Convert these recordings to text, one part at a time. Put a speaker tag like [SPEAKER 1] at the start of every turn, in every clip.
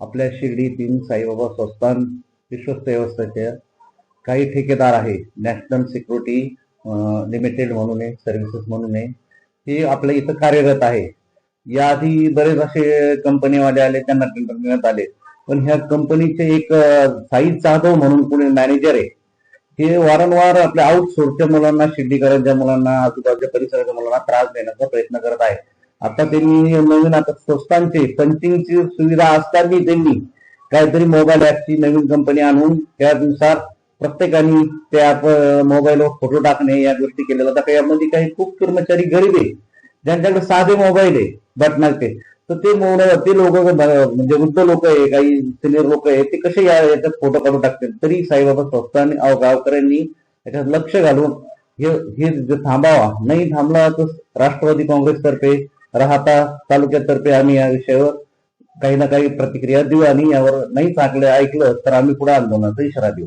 [SPEAKER 1] आपल्या शिर्डीतील साईबाबा संस्थान विश्वस्त व्यवस्थेचे काही ठेकेदार आहे. नॅशनल सिक्युरिटी लिमिटेड म्हणून आहे सर्व्हिसेस म्हणून आहे. हे आपल्या इथं कार्यरत आहे. याआधी बरेच असे कंपनीवाले आले त्यांना टेंडर देण्यात आले. पण ह्या कंपनीचे एक साई जाधव म्हणून कोणी मॅनेजर आहे. हे वारंवार आपल्या आउटसोर्सच्या मुलांना शिर्डीकरांच्या मुलांना आजूबाजूच्या परिसराच्या मुलांना त्रास देण्याचा प्रयत्न करत आहे. आता त्यांनी नवीन आता संस्थांचे पंचिंगची सुविधा असताना त्यांनी काहीतरी मोबाईल ऍपची नवीन कंपनी आणून त्यानुसार प्रत्येकाने त्या मोबाईलवर फोटो टाकणे या गोष्टी केलेल्या आता यामध्ये काही खूप कर्मचारी गरीब आहे ज्यांच्याकडे साधे मोबाईल आहे बटनाचे. तर ते मोबाईल ते लोक म्हणजे वृद्ध लोक आहे काही सिनियर लोक आहे ते कसे या याच्यात फोटो काढून टाकतील तरी साईबाबा संस्था आणि गावकऱ्यांनी याच्यात लक्ष घालून हे हे थांबावा नाही थांबला तर राष्ट्रवादी काँग्रेसतर्फे राहता तालुक्यातर्फे आम्ही या विषयावर काही ना काही प्रतिक्रिया देऊ आणि यावर नाही चांगलं ऐकलं तर आम्ही पुढे आंदोलनाचा इशारा देऊ.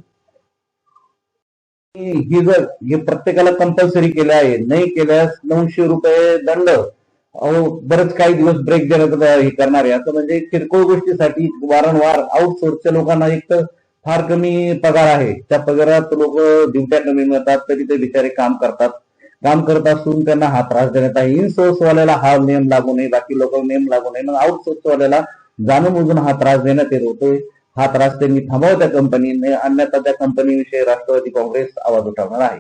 [SPEAKER 1] ही जर हे प्रत्येकाला कंपल्सरी केलं आहे नाही केल्यास नऊशे रुपये दंड. अहो बरेच काही दिवस ब्रेक देण्याचं हे करणार आहे. असं म्हणजे किरकोळ गोष्टीसाठी वारंवार आउटसोर्सच्या लोकांना एक तर फार कमी पगार आहे. त्या पगारात लोक दिवट्या कमी मिळतात तरी ते बिचारे काम करतात. काम करत असून त्यांना हा त्रास देण्यात आहे. इन वाल्याला हा नियम लागू नये बाकी लोक नियम लागू नये. मग आउटसोर्सवाल्याला जाणून बुजून हा त्रास देण्यात येत होतोय. हा त्रास त्यांनी थांबव त्या कंपनीने अन्यथा त्या कंपनीविषयी राष्ट्रवादी काँग्रेस आवाज उठवणार आहे.